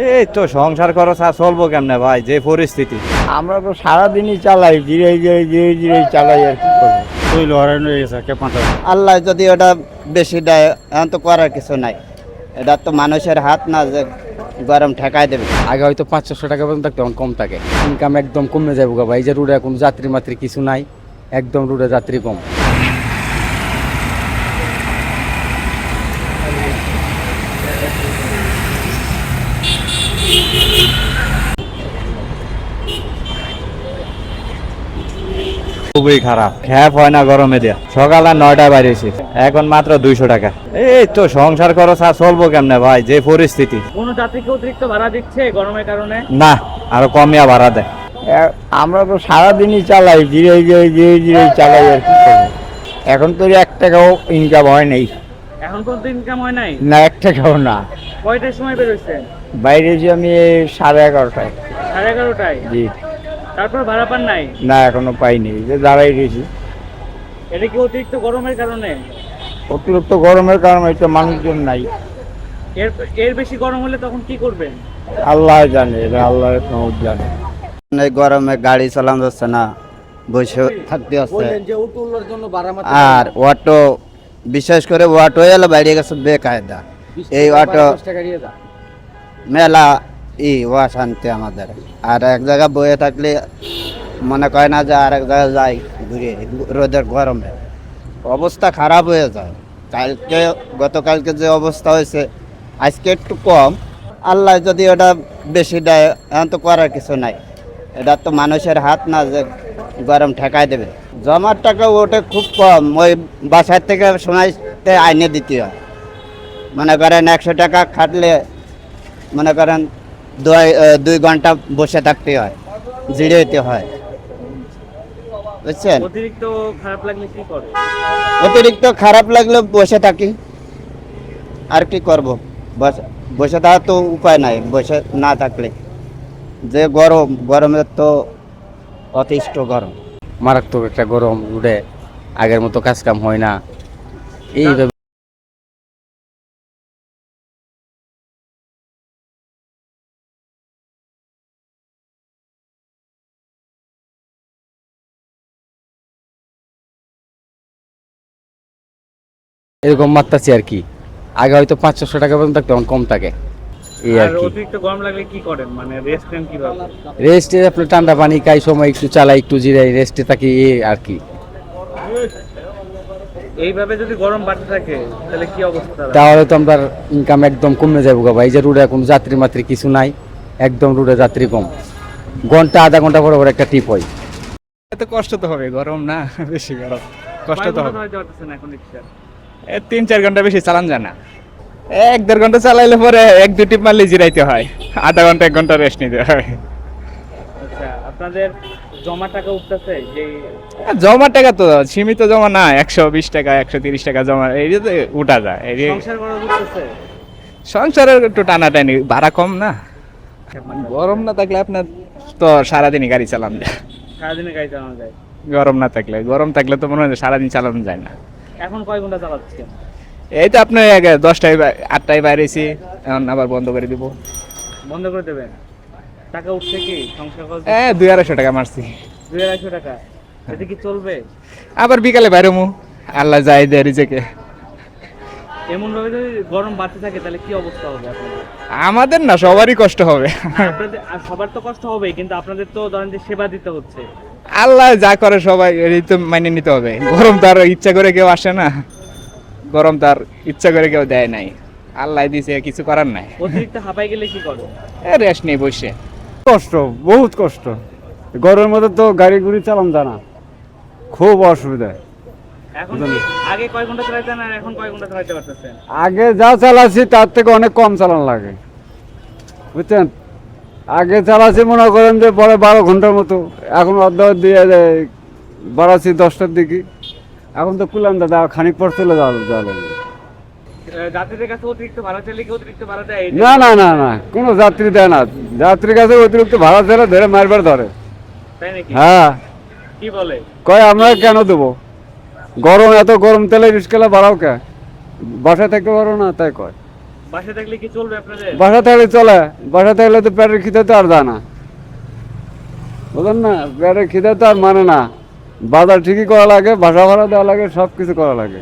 এই তো সংসার খরচ আর চলবো কেমনে ভাই? যে পরিস্থিতি। আমরা তো সারাদিনই চালাই ধীরে ধীরে ধীরে ধীরে চালাই আর কি করব। তৈল হরানো হয়ে গেছে কে পাঁচা আল্লাহ যদি ওটা বেশি দেয় এখন তো করার কিছু নাই। এটা তো মানুষের হাত না যে গরম ঠেকাই দেবে। আগে হয়তো পাঁচ ছশো টাকা পর্যন্ত থাকতো এখন কম থাকে। ইনকাম একদম কমে যাব গা ভাই এই যে রুটে কোনো যাত্রী মাত্রী কিছু নাই একদম রুটে যাত্রী কম। খুবই খারাপ। খ্যাপ হয় না গরমে দিয়া। সকাল আর নয়টায় বাইরেছি এখন মাত্র দুইশো টাকা। এই তো সংসার খরচ আর চলবো কেমনে ভাই? যে পরিস্থিতি। কোন যাত্রীকে অতিরিক্ত ভাড়া দিচ্ছে গরমের কারণে? না আরও কমিয়া ভাড়া দেয়। আমরা তো সারাদিনই চালাই ধীরে ধীরে ধীরে ধীরে চালাই আর কি করব। এখন তো এক টাকাও ইনকাম হয় নাই। এখন পর্যন্ত ইনকাম হয় নাই? না এক টাকাও না। কয়টার সময় বেরোচ্ছেন বাইরে যে আমি সাড়ে এগারোটায়। সাড়ে এগারোটায়? জি। তারপর ভাড়া পান নাই? না এখনও পাইনি। যে দাঁড়াই রয়েছি। এটা কি অতিরিক্ত গরমের কারণে? অতিরিক্ত গরমের কারণে এটা মানুষজন নাই। এর এর বেশি গরম হলে তখন কি করবেন? আল্লাহ জানে এটা আল্লাহ জানে। এই গরমে গাড়ি চালানো যাচ্ছে না বসে থাকতে হচ্ছে। আর অটো বিশেষ করে অটো এলো বাইরে গেছে বেকায়দা। এই অটো মেলা ই অশান্তি আমাদের। আর এক জায়গায় বয়ে থাকলে মনে করে না যে আর এক জায়গায় যাই ঘুরে, রোদের গরমে। অবস্থা খারাপ হয়ে যায়। কালকে, গতকালকে যে অবস্থা হয়েছে, আজকে একটু কম। আল্লাহ যদি ওটা বেশি দেয়, এখন তো করার কিছু নাই। এটা তো মানুষের হাত না যে গরম ঠেকাই দেবে। জমার টাকা ওটা খুব কম। ওই বাসার থেকে সময়তে আইনে দিতে হয়। মনে করেন একশো টাকা খাটলে, মনে করেন দুই ঘণ্টা বসে থাকতে হয় জিরেতে হয়। বুঝছেন? অতিরিক্ত খারাপ লাগলে কি করে? অতিরিক্ত খারাপ লাগলে বসে থাকি। আর কি করব? বসে থাকার তো উপায় নাই বসে না থাকলে। যে গরম গরমের তো অতিষ্ঠ গরম। মারাত্মক একটা গরম রুটে আগের মতো কাজ কাম হয় না। এইভাবে এরকম মারতাছি আর কি। আগে হয়তো পাঁচ ছশো টাকা পর্যন্ত থাকতো এখন কম থাকে। এই আর আর কি। অতিরিক্ত গরম লাগলে কি করেন? মানে রেস্ট নেন কীভাবে? রেস্টে আপনার ঠান্ডা পানি খাই সময় একটু চালাই একটু জিরাই রেস্টে থাকি এই আর কি। এইভাবে যদি গরম বাড়তে থাকে তাহলে কি অবস্থা? তাহলে তো আমার ইনকাম একদম কমে যাব গা ভাই। এই যে রুটে কোনো যাত্রী মাত্রী কিছু নাই একদম রুটে যাত্রী কম। ঘণ্টা আধা ঘণ্টা পরে পরে একটা টিপ হয়। এত কষ্ট তো হবে গরম না বেশি গরম। কষ্ট তো হবে। এখন তিন চার ঘণ্টা বেশি চালান যায় না। এক দেড় ঘণ্টা চালাইলে পরে এক দু টিপ মারলে জিরাইতে হয়। আধা ঘণ্টা এক ঘণ্টা রেস্ট নিতে হয়। আচ্ছা আপনাদের জমা টাকা উঠতেছে যে জমা টাকা তো সীমিত জমা না একশো বিশ টাকা একশো তিরিশ টাকা জমা এই যে উঠা যায়। এই যে সংসারের একটু টানাটানি ভাড়া কম না? গরম না থাকলে আপনার তো সারাদিনই গাড়ি চালানো যায়। সারাদিনে গাড়ি চালানো যায়। গরম না থাকলে গরম থাকলে তো মনে হয় সারাদিন চালানো যায় না। এখন কয় ঘণ্টা চালাচ্ছেন এই তো আপনার দশটায় আটটায় বাইরেছি এখন আবার বন্ধ করে দিব। বন্ধ করে দেবেন? টাকা উঠছে কি? সংসার খরচ হ্যাঁ দুই আড়াইশো টাকা মারছি। দুই আড়াইশো টাকা। এতে কি চলবে? আবার বিকালে বাইরে মু। আল্লাহ যাই দেয় রিজেকে এমন ভাবে যদি গরম বাড়তে থাকে তাহলে কি অবস্থা হবে আপনাদের? আমাদের না সবারই কষ্ট হবে। আপনাদের আর সবার তো কষ্ট হবে কিন্তু আপনাদের তো ধরেন যে সেবা দিতে হচ্ছে। আল্লাহ যা করে সবাই এই তো মাইনে নিতে হবে। গরম তার ইচ্ছা করে কেউ আসে না। গরম তার ইচ্ছা করে কেউ দেয় নাই। আল্লাহ দিছে কিছু করার নাই। অতিরিক্ত হাঁপাই গেলে কি করো এ রেস্ট নেই বসে। কষ্ট বহুত কষ্ট। গরমের মধ্যে তো গাড়ি গুড়ি চালান জানা খুব অসুবিধা। এখন আগে কয় ঘণ্টা চালাইতেন আর এখন কয় ঘণ্টা চালাইতে পারতেছেন? আগে যা চালাচ্ছি তার থেকে অনেক কম চালান লাগে। বুঝছেন? আগে চালাচ্ছি মনে করেন যে পরে বারো ঘণ্টার মতো। এখন অর্ধ দিয়ে যায় বাড়াচ্ছি দশটার দিকে। এখন তো কুলাম দাদা খানিক পর চলে যাওয়া লাগবে। না না না না কোনো যাত্রী দেয় না। যাত্রীর কাছে অতিরিক্ত ভাড়া ছেড়ে ধরে মারবার ধরে। হ্যাঁ। কি বলে? কয় আমরা কেন দেবো? গরম এত গরম তেলে রিস্কেলা বাড়াও কে? বাসায় থাকতে পারো না তাই কয়। বাসা থাকলে কি চলবে আপনাদের? বাসা থাকলে চলে, বাসা থাকলে তো পেটের খিদে তো আর দেয় না। বুঝলেন না? পেটের খিদে তো আর মানে না। বাজার ঠিকই করা লাগে, বাসা ভাড়া দেওয়া লাগে সব কিছু করা লাগে।